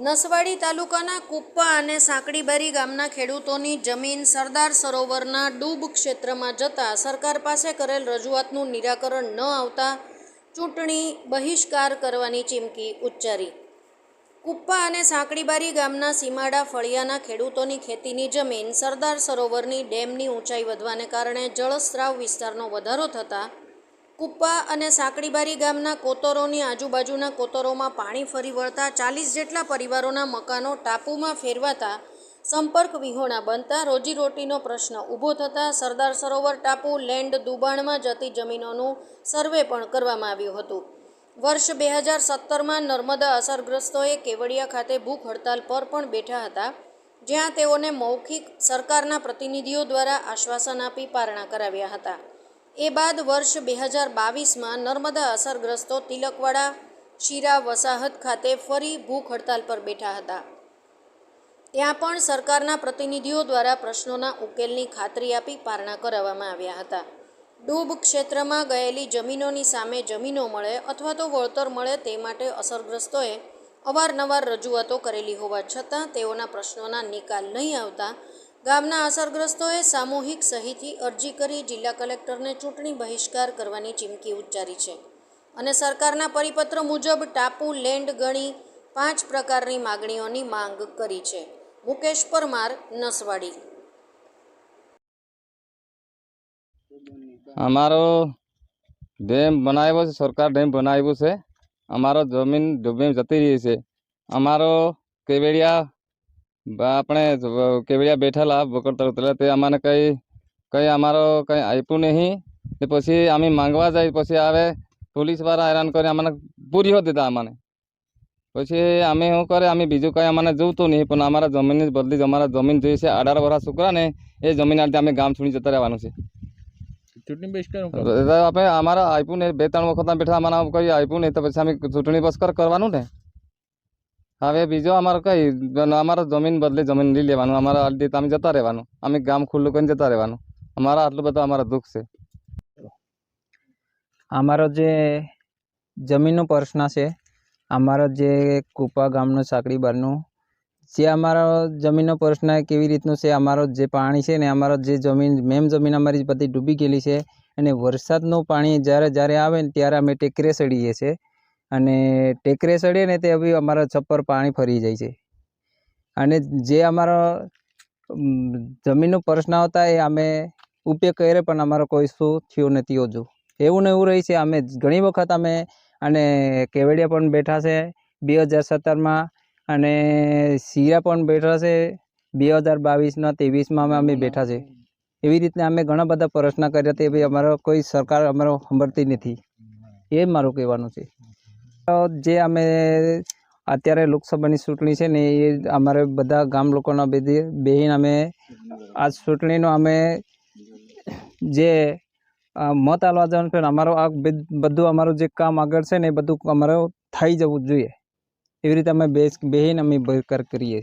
નસવાડી તાલુકાના કુપ્પા અને સાંકડીબારી ગામના ખેડૂતોની જમીન સરદાર સરોવરના ડૂબ ક્ષેત્રમાં જતા સરકાર પાસે કરેલ રજૂઆતનું નિરાકરણ ન આવતા ચૂંટણી બહિષ્કાર કરવાની ચીમકી ઉચ્ચારી. કુપ્પા અને સાંકડીબારી ગામના સીમાડા ફળિયાના ખેડૂતોની ખેતીની જમીન સરદાર સરોવરની ડેમની ઊંચાઈ વધવાને કારણે જળસ્ત્રાવ વિસ્તારનો વધારો થતાં કુપ્પા અને સાંકડીબારી ગામના કોતરોની આજુબાજુના કોતરોમાં પાણી ફરી વળતા ચાલીસ જેટલા પરિવારોના મકાનો ટાપુમાં ફેરવાતા સંપર્ક વિહોણા બનતા રોજીરોટીનો પ્રશ્ન ઊભો થતાં સરદાર સરોવર ટાપુ લેન્ડ દુબાણમાં જતી જમીનોનું સર્વે પણ કરવામાં આવ્યું હતું. વર્ષ બે હજાર સત્તરમાં નર્મદા અસરગ્રસ્તોએ કેવડિયા ખાતે ભૂખ હડતાલ પર પણ બેઠા હતા, જ્યાં તેઓને મૌખિક સરકારના પ્રતિનિધિઓ દ્વારા આશ્વાસન આપી પારણા કરાવ્યા હતા. એ બાદ વર્ષ બે હજાર બાવીસમાં નર્મદા અસરગ્રસ્તો તિલકવાડા શીરા વસાહત ખાતે ફરી ભૂખ હડતાલ પર બેઠા હતા. ત્યાં પણ સરકારના પ્રતિનિધિઓ દ્વારા પ્રશ્નોના ઉકેલની ખાતરી આપી પારણા કરાવવામાં આવ્યા હતા. ડૂબ ક્ષેત્રમાં ગયેલી જમીનોની સામે જમીનો મળે અથવા તો વળતર મળે તે માટે અસરગ્રસ્તોએ અવારનવાર રજૂઆતો કરેલી હોવા છતાં તેઓના પ્રશ્નોના નિકાલ નહીં આવતા ગામના અસરગ્રસ્તોએ સામૂહિક સહીથી અરજી કરી જિલ્લા કલેક્ટરને ચૂંટણી બહિષ્કાર કરવાની ચીમકી ઉચ્ચારી છે અને સરકારના પરિપત્ર મુજબ ટાપુ, લેન્ડ, ગણી પાંચ પ્રકારની માગણીઓની માંગ કરી છે. મુકેશ પરમાર, નસવાડી. અમારો ડેમ બનાવ્યો છે, સરકાર ડેમ બનાવ્યું છે. અમારો જમીન ડૂબી જતી રહી છે. અમારો કેવડિયા આપણે કેવડિયા બેઠેલા બોકર એટલે તે અમને કંઈ કંઈ અમારો કંઈ આપ્યું નહીં. ને પછી અમે માંગવા જાય પછી આવે પોલીસવાળા હેરાન કરી અમને પૂરી દીધા અમને. પછી અમે શું કરે અમે બીજું કંઈ અમને જોતું નહીં પણ અમારા જમીનની બદલી અમારા જમીન જોઈએ છે અઢાર વર્ષ છોકરાને એ જમીન આડે અમે ગામ છોડી જતા રહેવાનું છે. ચૂંટણી બહિષ્કાર આપણે અમારા આપ્યું ને બે ત્રણ વખત બેઠા અમારા કઈ આપ્યું નહીં તો પછી અમે ચૂંટણી બહિષ્કાર કરવાનું ને. હવે બીજો અમારો કઈ અમારો જમીન બદલે જમીન લઈ લેવાનું, અમારા અડધી અમે જતા રહેવાનું, અમે ગામ ખુલ્લું કરીને જતા રહેવાનું. અમારા આટલું બધું અમારા દુઃખ છે. અમારો જે જમીનનો પ્રશ્ન છે, અમારો જે કુપા ગામનો સાંકડી બારનું, જે અમારો જમીનનો પ્રશ્ન કેવી રીતનું છે, અમારો જે પાણી છે ને, અમારો જે જમીન, મેમ જમીન અમારી બધી ડૂબી ગયેલી છે, અને વરસાદનું પાણી જ્યારે જ્યારે આવે ને ત્યારે અમે ટેકરે સડીએ છીએ. અને ટેકરે સડીએ ને તે બી અમારા છપ્પર પાણી ફરી જાય છે. અને જે અમારો જમીનનો પ્રશ્ન હતા એ અમે ઉપયોગ કર્યો પણ અમારો કોઈ શું થયું નથી હજુ. એવું ને એવું રહી છે. અમે ઘણી વખત અમે અને કેવડિયા પણ બેઠા છે બે હજાર સત્તરમાં અને શિયા પણ બેઠા છે બે હજાર બાવીસના ત્રેવીસમાં અમે બેઠા છે. એવી રીતના અમે ઘણા બધા પ્રશ્ન કર્યા તે ભાઈ અમારો કોઈ સરકાર અમારો સાંભળતી નથી. એ મારું કહેવાનું છે. જે અમે અત્યારે લોકસભાની ચૂંટણી છે ને એ અમારે બધા ગામ લોકોના બધી બેહીને અમે આ ચૂંટણીનો અમે જે મત આલવા જવાનું છે અમારો આ બધું અમારું જે કામ આગળ છે ને એ બધું અમારું થઈ જવું જોઈએ. એવી રીતે અમે બેસ, બેહીને અમે બહિષ્કાર કરીએ.